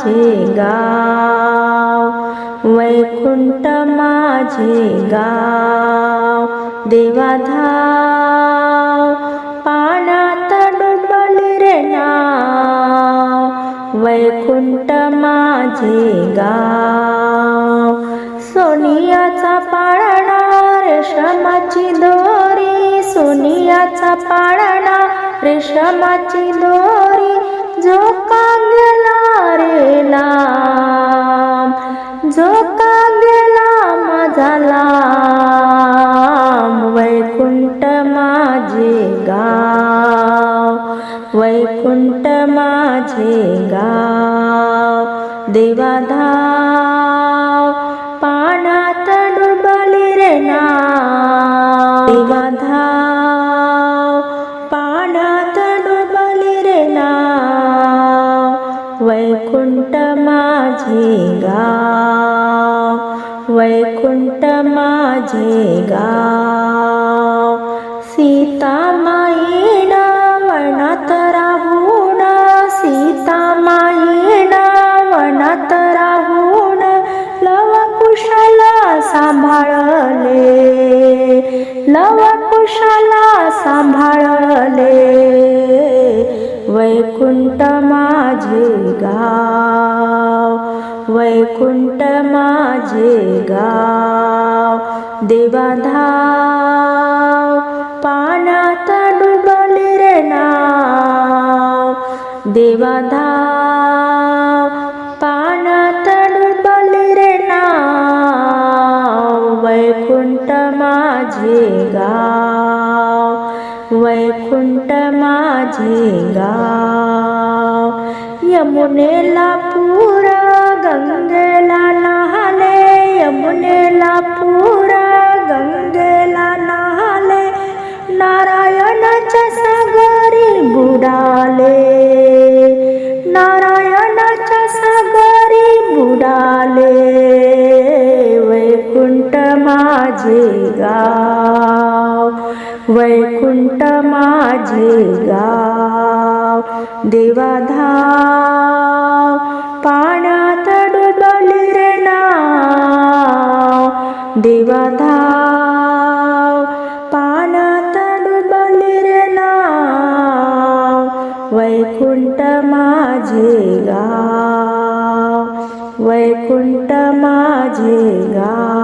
माझे गाव वैकुंठ माझे गाव. देवाधाव पाण्यात डुबली रे नाव. वैकुंठ माझे गाव सोनियाचा पाळणा रेशमाची दोरी. सोनियाचा पाळणा रेशमाची दोरी. झोका का जो का गेला माझा लाम वैकुंठ माझे गाव वैकुंठ माझे गाव. देवाधा माझे गाव वैकुंठ माझे गाव सीता माईना वनात राहून सीता माईना वनात राहून लव कुशाला सांभाळले. लव कुशाला सांभाळले. वैकुंठ माझे गाव वैकुंठ माझे गाव देवाधाव पाण्यात डुबले रे नाव देवाधाव पाण्यात डुबले रे नाव वैकुंठ माझे गाव वैकुंठ माझे गाव यमुनेला पुरा बुडाले. नारायणाच्या सागरी बुडाले. वैकुंठ माझे गाव वैकुंठ माझे गाव. देवाधाव पाण्यात डुबली रे ना देवाधाव वैकुंठ माझे गा वैकुंठ माझे गा.